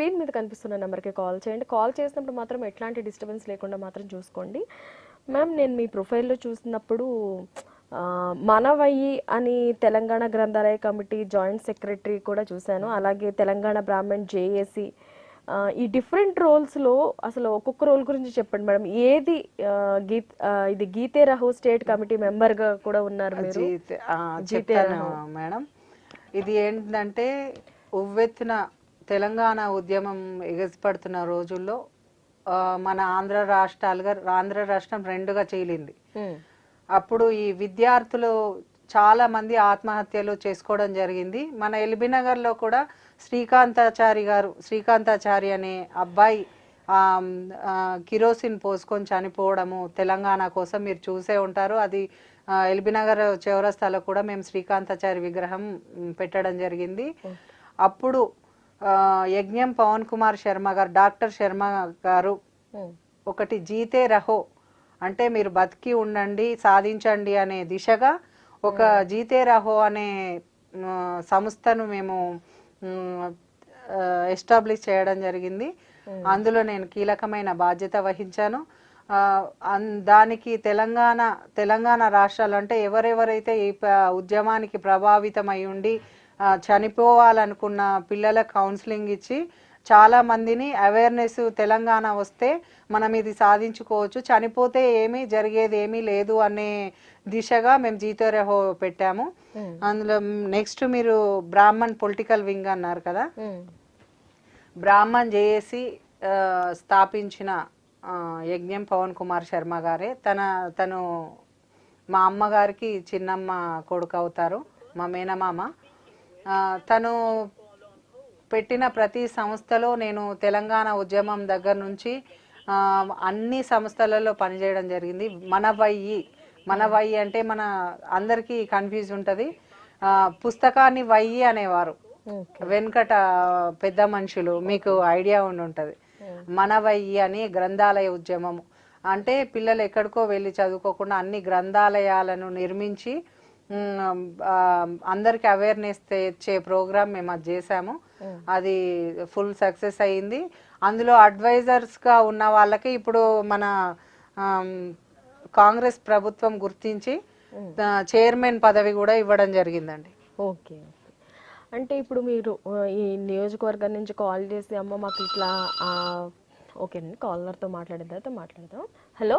Screen మీద కనిపిస్తున్న నెంబర్కి కాల్ చేయండి. కాల్ చేసినప్పుడు మాత్రం ఎట్లాంటి డిస్టర్బెన్స్ లేకుండా మాత్రం చూసుకోండి. మ్యామ్ నేను మీ ప్రొఫైల్లో చూసినప్పుడు మనవయ్యి అని తెలంగాణ గ్రంథాలయ కమిటీ జాయింట్ సెక్రటరీ కూడా చూశాను. అలాగే తెలంగాణ బ్రాహ్మణ్ జేఏసీ. ఈ డిఫరెంట్ రోల్స్లో అసలు ఒక్కొక్క రోల్ గురించి చెప్పండి మేడం. ఏది గీత్ ఇది గీతే రహు స్టేట్ కమిటీ మెంబర్గా కూడా ఉన్నారు మీరు? జీతే మేడం. ఇది ఏంటంటే ఉవ్వెత్తున తెలంగాణ ఉద్యమం ఎగసిపడుతున్న రోజుల్లో మన ఆంధ్ర రాష్ట్రాలుగా ఆంధ్ర రాష్ట్రం రెండుగా చీలింది. ఉమ్, అప్పుడు ఈ విద్యార్థులు చాలా మంది ఆత్మహత్యలు చేసుకోవడం జరిగింది. మన ఎల్బీ నగర్లో కూడా శ్రీకాంతాచారి గారు శ్రీకాంతాచారి అనే అబ్బాయి కిరోసిన్ పోసుకొని చనిపోవడము తెలంగాణ కోసం మీరు చూసే ఉంటారు. అది ఆ, ఎల్బీ నగర్ చౌరస్తాలో కూడా మేము శ్రీకాంతాచారి విగ్రహం పెట్టడం జరిగింది. అప్పుడు యజ్ఞం పవన్ కుమార్ శర్మ గారు డాక్టర్ శర్మ గారు ఒకటి జీతే రహో. అంటే మీరు బతికి ఉండండి సాధించండి అనే దిశగా ఒక జీతే రహో అనే సంస్థను మేము ఎస్టాబ్లిష్ చేయడం జరిగింది. అందులో నేను కీలకమైన బాధ్యత వహించాను. దానికి తెలంగాణ తెలంగాణ రాష్ట్రాలు అంటే ఎవరెవరైతే ఈ ఉద్యమానికి ప్రభావితమై ఉండి ఆ, చనిపోవాలనుకున్న పిల్లలకు కౌన్సిలింగ్ ఇచ్చి చాలా మందిని అవేర్నెస్ తెలంగాణ వస్తే మనం ఇది సాధించుకోవచ్చు. చనిపోతే ఏమీ జరిగేది ఏమీ లేదు అనే దిశగా మేము జీతోరెహో పెట్టాము. అందులో నెక్స్ట్ మీరు బ్రాహ్మణ్ పొలిటికల్ వింగ్ అన్నారు కదా? బ్రాహ్మణ్ జేఏసి స్థాపించిన యజ్ఞం పవన్ కుమార్ శర్మ గారే. తన తను మా అమ్మగారికి చిన్నమ్మ కొడుకు అవుతారు మా మేనమామ. తను పెట్టిన ప్రతి సంస్థలో నేను తెలంగాణ ఉద్యమం దగ్గర నుంచి అన్ని సంస్థలలో పనిచేయడం జరిగింది. మనవయ్యి మనవయ్యి అంటే మన అందరికీ కన్ఫ్యూజ్ ఉంటుంది. పుస్తకాన్ని వయ్యి అనేవారు. వెనుకట పెద్ద మనుషులు మీకు ఐడియా ఉండి ఉంటుంది. మనవయ్యి అని గ్రంథాలయ ఉద్యమము. అంటే పిల్లలు ఎక్కడికో వెళ్ళి చదువుకోకుండా అన్ని గ్రంథాలయాలను నిర్మించి అందరికి అవేర్నెస్ తెచ్చే ప్రోగ్రామ్ మేము అది చేసాము అది ఫుల్ సక్సెస్ అయ్యింది అందులో అడ్వైజర్స్గా ఉన్న వాళ్ళకి ఇప్పుడు మన కాంగ్రెస్ ప్రభుత్వం గుర్తించి చైర్మన్ పదవి కూడా ఇవ్వడం జరిగిందండి. ఓకే. ఓకే. అంటే ఇప్పుడు మీరు ఈ నియోజకవర్గం నుంచి కాల్ చేసి అమ్మ మాకు ఇట్లా ఆ, ఓకేనండి కాలర్తో మాట్లాడిన తర్వాత మాట్లాడదాం. హలో?